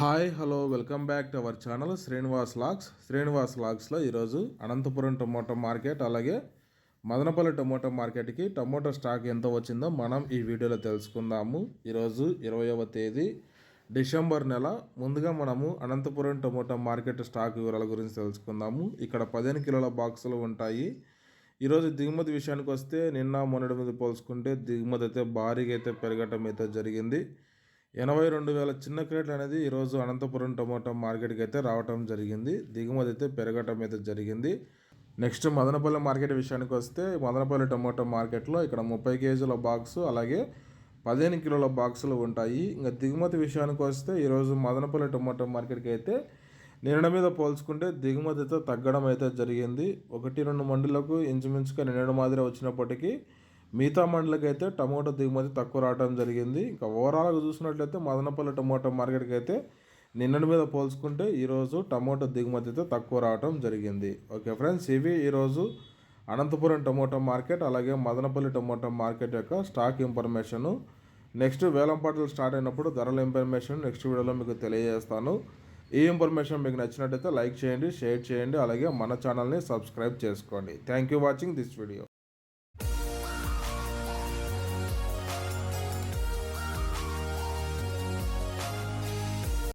Hi hello welcome back to our channel Srinivas lakhs. Srinivas లాక్స్లో ఈరోజు Anantapuram tomato market అలాగే Madanapalli tomato మార్కెట్కి టమోటా స్టాక్ ఎంత వచ్చిందో మనం ఈ వీడియోలో తెలుసుకుందాము. ఈరోజు ఇరవైవ తేదీ డిసెంబర్ నెల. ముందుగా మనము అనంతపురం టమోటా మార్కెట్ స్టాక్ వివరాల గురించి తెలుసుకుందాము. ఇక్కడ పదిహేను కిలోల బాక్సులు ఉంటాయి. ఈరోజు దిగుమతి విషయానికి వస్తే నిన్న మొన్నటి మీద పోల్చుకుంటే దిగుమతి అయితే భారీగా అయితే పెరగటం అయితే జరిగింది. ఎనభై రెండు వేల చిన్న క్రేట్లు అనేది ఈరోజు అనంతపురం టమోటా మార్కెట్కి అయితే రావటం జరిగింది. దిగుమతి అయితే పెరగటం అయితే జరిగింది. నెక్స్ట్ మదనపల్లి మార్కెట్ విషయానికి వస్తే మదనపల్లి టమోటా మార్కెట్లో ఇక్కడ ముప్పై కేజీల బాక్స్ అలాగే పదిహేను కిలోల బాక్సులు ఉంటాయి. ఇంకా దిగుమతి విషయానికి వస్తే ఈరోజు మదనపల్లి టమోటా మార్కెట్కి అయితే నిన్న మీద పోల్చుకుంటే దిగుమతితో తగ్గడం అయితే జరిగింది. ఒకటి రెండు మండులకు ఇంచుమించుగా నిన్నడు మాదిరి వచ్చినప్పటికీ మిగతా మండలకి అయితే టమోటా దిగుమతి తక్కువ రావడం జరిగింది. ఇంకా ఓవరాల్గా చూసినట్లయితే మదనపల్లి టమోటా మార్కెట్కి అయితే నిన్నటి మీద పోల్చుకుంటే ఈరోజు టమోటా దిగుమతి అయితే తక్కువ రావడం జరిగింది. ఓకే ఫ్రెండ్స్ ఇవి ఈరోజు అనంతపురం టమోటా మార్కెట్ అలాగే మదనపల్లి టమోటా మార్కెట్ యొక్క స్టాక్ ఇన్ఫర్మేషను నెక్స్ట్ వేలంపాటలు స్టార్ట్ అయినప్పుడు ధరల ఇన్ఫర్మేషన్ నెక్స్ట్ వీడియోలో మీకు తెలియజేస్తాను. ఈ ఇన్ఫర్మేషన్ మీకు నచ్చినట్టయితే లైక్ చేయండి షేర్ చేయండి అలాగే మన ఛానల్ని సబ్స్క్రైబ్ చేసుకోండి. Thank you watching this video